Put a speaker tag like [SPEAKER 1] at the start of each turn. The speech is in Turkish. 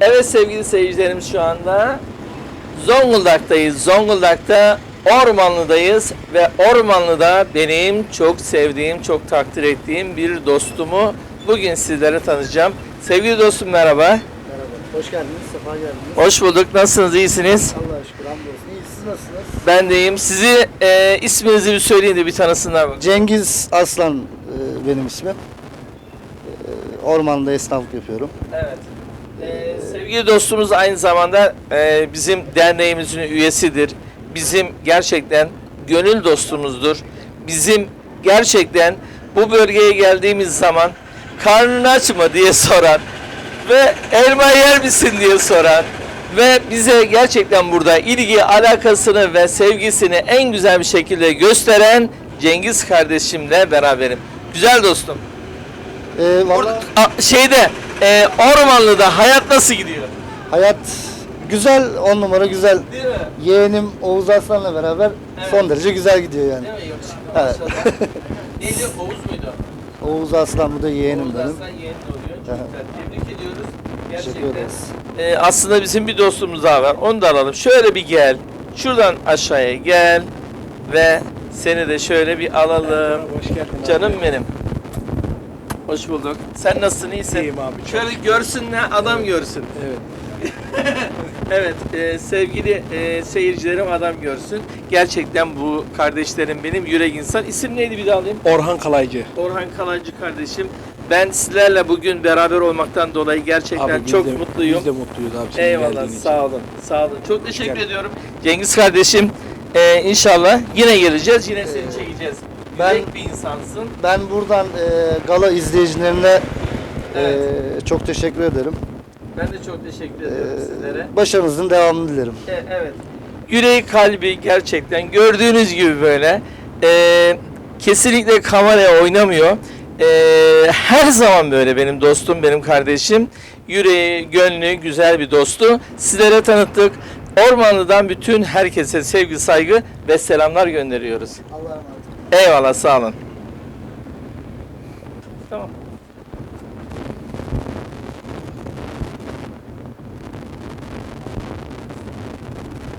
[SPEAKER 1] Evet sevgili seyircilerimiz şu anda Zonguldak'tayız. Zonguldak'ta Ormanlı'dayız ve Ormanlı'da benim çok sevdiğim, çok takdir ettiğim bir dostumu bugün sizlere tanıyacağım. Sevgili dostum merhaba.
[SPEAKER 2] Merhaba. Hoş geldiniz. Sefa geldiniz.
[SPEAKER 1] Hoş bulduk. Nasılsınız? İyisiniz?
[SPEAKER 2] Allah'a şükür hamdolsun. İyi siz nasılsınız?
[SPEAKER 1] Ben deyim. Sizi e, isminizi bir söyleyin de bir tanısınlar.
[SPEAKER 2] Cengiz Aslan e, benim ismim. E, ormanda esnaflık yapıyorum.
[SPEAKER 1] Evet. Ee, sevgili dostumuz aynı zamanda e, bizim derneğimizin üyesidir. Bizim gerçekten gönül dostumuzdur. Bizim gerçekten bu bölgeye geldiğimiz zaman karnın aç mı diye soran ve elma yer misin diye soran ve bize gerçekten burada ilgi, alakasını ve sevgisini en güzel bir şekilde gösteren Cengiz kardeşimle beraberim. Güzel dostum.
[SPEAKER 2] E,
[SPEAKER 1] Burada
[SPEAKER 2] valla
[SPEAKER 1] a- şeyde e, Ormanlı'da hayat nasıl gidiyor?
[SPEAKER 2] hayat güzel, on numara güzel.
[SPEAKER 1] Değil mi?
[SPEAKER 2] Yeğenim Oğuz Aslan'la beraber
[SPEAKER 1] Evet.
[SPEAKER 2] son derece güzel gidiyor yani.
[SPEAKER 1] Değil mi? Yakışıklı
[SPEAKER 2] Evet.
[SPEAKER 1] maşallah. Neydi? Oğuz muydu?
[SPEAKER 2] Oğuz Aslan bu da yeğenim
[SPEAKER 1] Oğuz
[SPEAKER 2] benim.
[SPEAKER 1] Arslan yeğenin oluyor. Çok
[SPEAKER 2] Evet.
[SPEAKER 1] güzel. Tebrik ediyoruz.
[SPEAKER 2] Teşekkür
[SPEAKER 1] Gerçekten.
[SPEAKER 2] ederiz.
[SPEAKER 1] E, aslında bizim bir dostumuz daha var. Onu da alalım. Şöyle bir gel. Şuradan aşağıya gel. Ve seni de şöyle bir alalım.
[SPEAKER 3] Hoş geldin.
[SPEAKER 1] Canım benim. Hoş bulduk. Sen nasılsın? İyisin?
[SPEAKER 3] İyiyim abi,
[SPEAKER 1] Şöyle görsünler, adam görsün.
[SPEAKER 3] Evet.
[SPEAKER 1] Evet e, sevgili e, seyircilerim adam görsün. Gerçekten bu kardeşlerim benim yürek insan. İsim neydi bir daha alayım?
[SPEAKER 3] Orhan Kalaycı.
[SPEAKER 1] Orhan Kalaycı kardeşim. Ben sizlerle bugün beraber olmaktan dolayı gerçekten
[SPEAKER 3] Abi biz
[SPEAKER 1] çok
[SPEAKER 3] de,
[SPEAKER 1] mutluyum.
[SPEAKER 3] Biz de mutluyuz abi. senin
[SPEAKER 1] Eyvallah
[SPEAKER 3] geldiğin için.
[SPEAKER 1] sağ olun. Sağ olun. Çok teşekkür
[SPEAKER 3] Gel.
[SPEAKER 1] ediyorum. Cengiz kardeşim e, inşallah yine geleceğiz. Yine seni çekeceğiz.
[SPEAKER 2] Ben-
[SPEAKER 1] Yürek bir insansın.
[SPEAKER 2] Ben buradan e, gala izleyicilerine e,
[SPEAKER 1] Evet.
[SPEAKER 2] çok teşekkür ederim.
[SPEAKER 1] Ben de çok teşekkür
[SPEAKER 2] E,
[SPEAKER 1] ediyorum sizlere.
[SPEAKER 2] başarınızın devamını dilerim.
[SPEAKER 1] E, evet. Yüreği kalbi gerçekten gördüğünüz gibi böyle e, kesinlikle kameraya oynamıyor. E, her zaman böyle benim dostum, benim kardeşim. Yüreği, gönlü güzel bir dostu. Sizlere tanıttık. Ormanlı'dan bütün herkese sevgi, saygı ve selamlar gönderiyoruz.
[SPEAKER 2] Allah'a emanet.
[SPEAKER 1] Eyvallah sağ olun. Tamam.